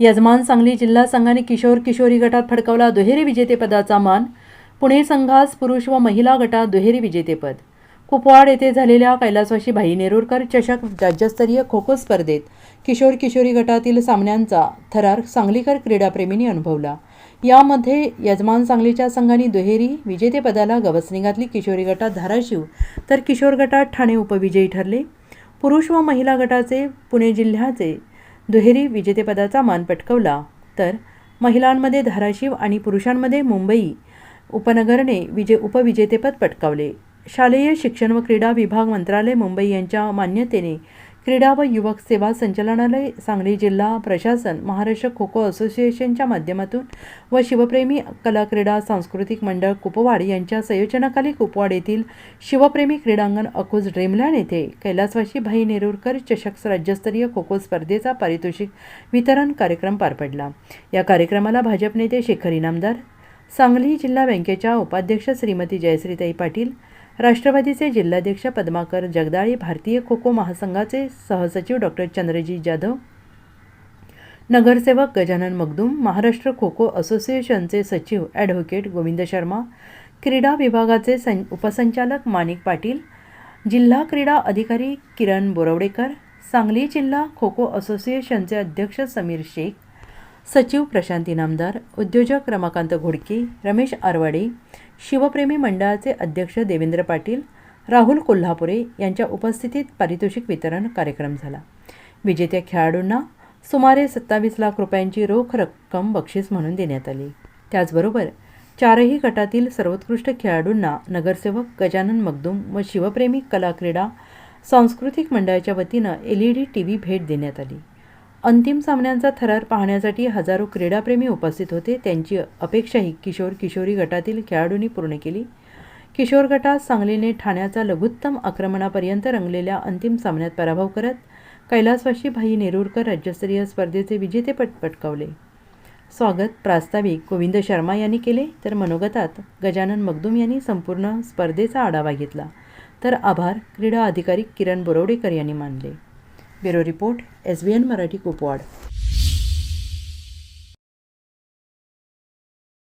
यजमान सांगली जिल्हा संघाने किशोर किशोरी गटात फडकावला दुहेरी विजेतेपदाचा मान. पुणे संघास पुरुष व महिला गटात दुहेरी विजेतेपद. कुपवाड येथे झालेल्या कैलासवाशी भाई नेरुरकर चषक राज्यस्तरीय खो खो स्पर्धेत किशोर किशोरी गटातील सामन्यांचा थरार सांगलीकर क्रीडाप्रेमींनी अनुभवला. यामध्ये यजमान सांगलीच्या संघाने दुहेरी विजेतेपदाला गवसणी घातली. किशोरी गटात धाराशिव तर किशोर गटात ठाणे उपविजयी ठरले. पुरुष व महिला गटाचे पुणे जिल्ह्याचे दुहेरी विजेतेपदाचा मान पटकवला. तर महिलांमध्ये धाराशिव आणि पुरुषांमध्ये मुंबई उपनगरने विजे उपविजेतेपद पटकावले. शालेय शिक्षण व क्रीडा विभाग मंत्रालय मुंबई यांच्या मान्यतेने क्रीडा व युवक सेवा संचालनालय सांगली जिल्हा प्रशासन महाराष्ट्र खो खो असोसिएशनच्या माध्यमातून व शिवप्रेमी कला क्रीडा सांस्कृतिक मंडळ कुपवाड यांच्या संयोजनाखाली कुपवाड येथील शिवप्रेमी क्रीडांगण अकुज ड्रीमलँड येथे कैलासवासी भाई नेरुरकर चषक राज्यस्तरीय खो खो स्पर्धेचा पारितोषिक वितरण कार्यक्रम पार पडला. या कार्यक्रमाला भाजप नेते शेखर इनामदार सांगली जिल्हा बँकेच्या उपाध्यक्ष श्रीमती जयश्रीताई पाटील राष्ट्रवादीचे जिल्हाध्यक्ष पद्माकर जगदाळे भारतीय खो खो महासंघाचे सहसचिव डॉक्टर चंद्रजी जाधव नगरसेवक गजानन मगदूम महाराष्ट्र खो खो असोसिएशनचे सचिव ॲडव्होकेट गोविंद शर्मा क्रीडा विभागाचे सं उपसंचालक माणिक पाटील जिल्हा क्रीडा अधिकारी किरण बोरवडेकर सांगली जिल्हा खो खो असोसिएशनचे अध्यक्ष समीर शेख सचिव प्रशांत इनामदार उद्योजक रमाकांत घोडके रमेश आरवाडे शिवप्रेमी मंडळाचे अध्यक्ष देवेंद्र पाटील राहुल कोल्हापुरे यांच्या उपस्थितीत पारितोषिक वितरण कार्यक्रम झाला. विजेत्या खेळाडूंना सुमारे सत्तावीस लाख रुपयांची रोख रक्कम बक्षीस म्हणून देण्यात आली. त्याचबरोबर चारही गटातील सर्वोत्कृष्ट खेळाडूंना नगरसेवक गजानन मगदूम व शिवप्रेमी कला क्रीडा सांस्कृतिक मंडळाच्या वतीनं L E D T V भेट देण्यात आली. अंतिम सामन्यांचा थरार पाहण्यासाठी हजारो क्रीडाप्रेमी उपस्थित होते. त्यांची अपेक्षाही किशोर किशोरी गटातील खेळाडूंनी पूर्ण केली. किशोर गटात सांगलीने ठाण्याचा लघुत्तम आक्रमणापर्यंत रंगलेल्या अंतिम सामन्यात पराभव करत कैलासवाशी भाई नेरूरकर राज्यस्तरीय स्पर्धेचे विजेतेपद पटकावले. स्वागत प्रास्ताविक गोविंद शर्मा यांनी केले. तर मनोगतात गजानन मगदूम यांनी संपूर्ण स्पर्धेचा आढावा घेतला. तर आभार क्रीडा अधिकारी किरण बोरवडेकर यांनी मानले. Bureau report S B N Marathi Kupwad.